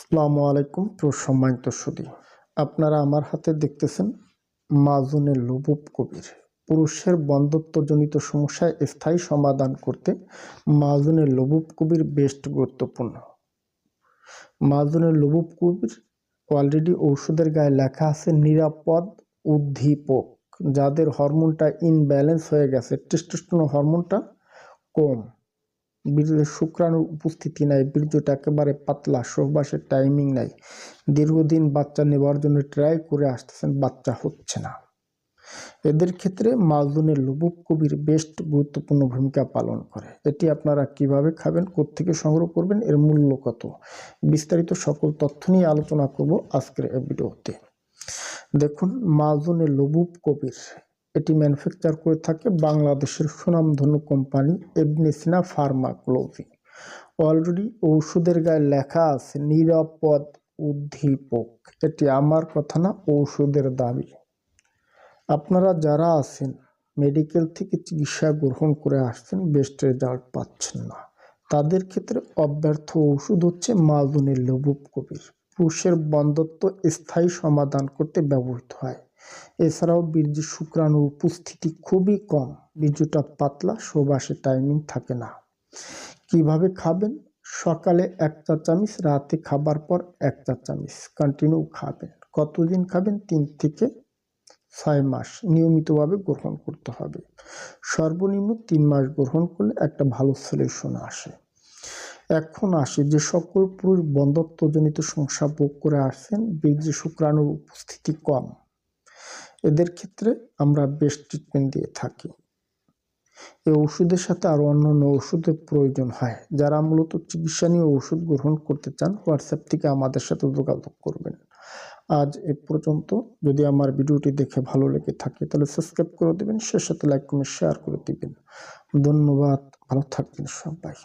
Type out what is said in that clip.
আসসালামু আলাইকুম প্রসম্মানিত সুদী আপনারা আমার হাতে দেখতেছেন মাজুনের লুবুব কবির। পুরুষের বন্ধত্বজনিত সমস্যায় স্থায়ী সমাধান করতে মাজুনের লুবুব কবির বেস্ট গুরুত্বপূর্ণ। মাজুনের লুবুব কবির অলরেডি ঔষধের গায়ে লেখা আছে নিরাপদ উদ্দীপক, যাদের হরমোনটা ইনব্যালেন্স হয়ে গেছে। টেস্টোস্টেরন হরমোনটা কম। বীর্যের শুক্রাণুর উপস্থিতি নাই, বীর্যটা একেবারে পাতলা সহবাসের টাইমিং নাই। দীর্ঘদিন বাচ্চা নেওয়ার জন্য ট্রাই করে আসতেছেন, বাচ্চা হচ্ছে না। এদের ক্ষেত্রে মাজুনের লুবুব কবির বেস্ট গুরুত্বপূর্ণ ভূমিকা পালন করে। এটি আপনারা কীভাবে খাবেন, কোত্থেকে সংগ্রহ করবেন, এর মূল্য কত? বিস্তারিত সকল তথ্য নিয়ে আলোচনা করব আজকের এই ভিডিওতে। দেখুন মাজুনের লুবুব কবির এটি ম্যানুফ্যাকচার করে থাকে বাংলাদেশের সুনামধন্য কোম্পানি এবনেসিনা ফার্মাকোলজি। অলরেডি ঔষধের গায়ে লেখা আছে, নিরাপদ উদ্দীপক। এটি আমার কথা না, ঔষধের দাবি। আপনারা যারা আছেন, মেডিকেল থেকে চিকিৎসা গ্রহণ করে আসছেন, বেস্ট রেজাল্ট পাচ্ছেন না। তাদের ক্ষেত্রে অব্যর্থ ওষুধ হচ্ছে মাজুনের লবুব কবির। পুরুষের বন্ধত্ব স্থায়ী সমাধান করতে ব্যবহৃত হয়। এছাড়াও বীর্য শুক্রাণুর উপস্থিতি খুবই কম। বীর্যটা পাতলা সোবাসে টাইমিং থাকে না। কীভাবে খাবেন? সকালে এক চা চামিচ, রাতে খাবার পর এক চা চামিচ। কন্টিনিউ খাবেন। কতদিন খাবেন? তিন থেকে ছয় মাস। নিয়মিতভাবে গ্রহণ করতে হবে। সর্বনিম্ন তিন মাস গ্রহণ করলে একটা ভালো সলিউশন আসে। এখন আসে, যে সকল পুরুষ বন্ধত্বজনিত সমস্যা ভোগ করে আসছেন বীর্য শুক্রাণুর উপস্থিতি কম। এদের ক্ষেত্রে আমরা বেস্ট ট্রিটমেন্ট দিয়ে থাকি। এই ওষুধের সাথে আরও অন্যান্য ওষুধের প্রয়োজন হয়, যারা মূলত চিকিৎসা নিয়ে ওষুধ গ্রহণ করতে চান হোয়াটসঅ্যাপ থেকে আমাদের সাথে যোগাযোগ করবেন। আজ এ পর্যন্ত। যদি আমার ভিডিওটি দেখে ভালো লেগে থাকে, তাহলে সাবস্ক্রাইব করে দেবেন, সে সাথে লাইক কমেন্ট শেয়ার করে দিবেন। ধন্যবাদ, ভালো থাকবেন সবাই।